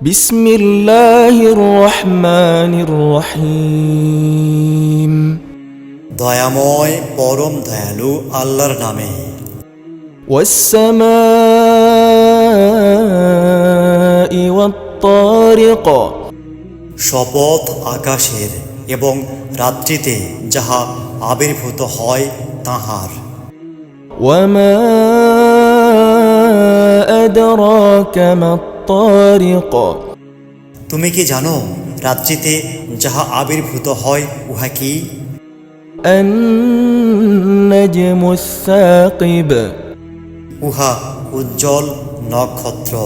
بسم الله الرحمن الرحيم দয়াময় পরম দয়ালু আল্লাহর নামে والسماء والطارق শপথ আকাশের এবং রাত্রিতে যাহা আবির্ভূত হয় তাহার وما أدراك ما الطارق তুমি কি জানো রাত্রিতে যাহা আবির্ভূত হয় উহা কি النجم الثاقب উহা উজ্জ্বল নক্ষত্র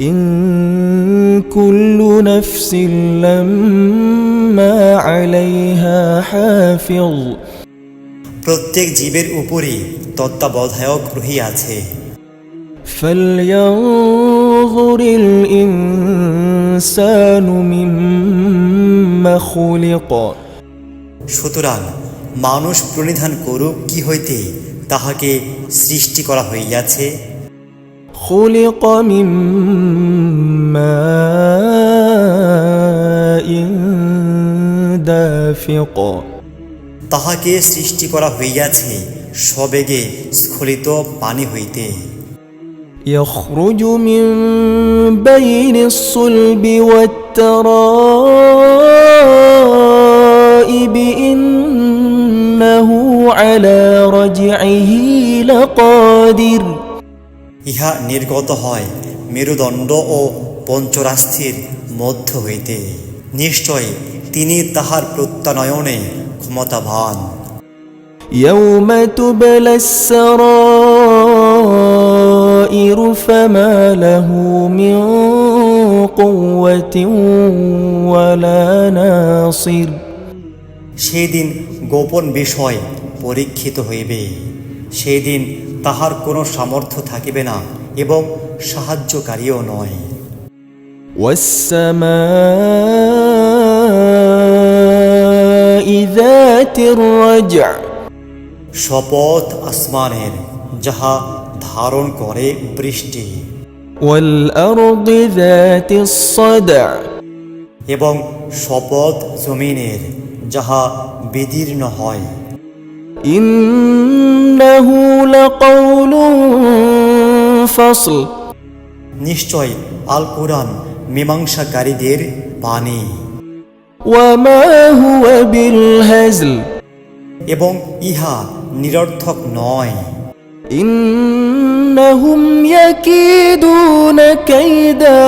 إن كل نفس لما عليها حافظ প্রত্যেক জীবের উপরে তত্ত্বাবধায়ক রহিয়াছে فلينظر الإنسان مما خلق সুতরাং মানুষ প্রণিধান করুক কি হইতে তাহাকে সৃষ্টি করা হইয়াছে خلق من ماء دافق তাহাকে সৃষ্টি করা হইয়াছে সবেগে স্খলিত পানি হইতে يخرج من بين الصلب والترائب إنه على رجعه لقادر ইহা নির্গত হয় মেরুদণ্ড ও পঞ্চরাস্থির মধ্য হইতে নিশ্চয় তিনি তাহার প্রত্যানয়নে ক্ষমতাবান يوم تبلى السرائر فما له من قوة ولا ناصر সেই দিন গোপন বিষয় পরীক্ষিত হইবে সেই দিন তাহার কোনো সামর্থ্য থাকিবে না এবং সাহায্যকারীও নয় والسماء ذات الرجع শপথ আসমানের যাহা ধারণ করে বৃষ্টি। এবং শপথ জমিনের যাহা বিদীর্ণ হয়। নিশ্চয় আল কোরআন মীমাংসাকারীদের বাণী। এবং ইহা নিরর্থক নয়। إنهم يكيدون كيدا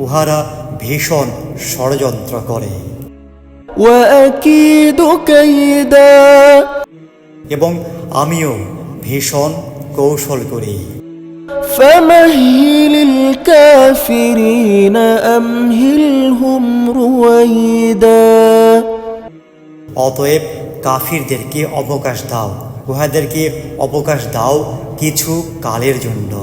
উহারা ভীষণ ষড়যন্ত্র করে وأكيد كيدا এবং আমিও ভীষণ কৌশল করি فمهل الكافرين أمهلهم رويدا অতএব কাফিরদেরকে অবকাশ দাও উহাদেরকে অবকাশ দাও কিছু কালের জন্য।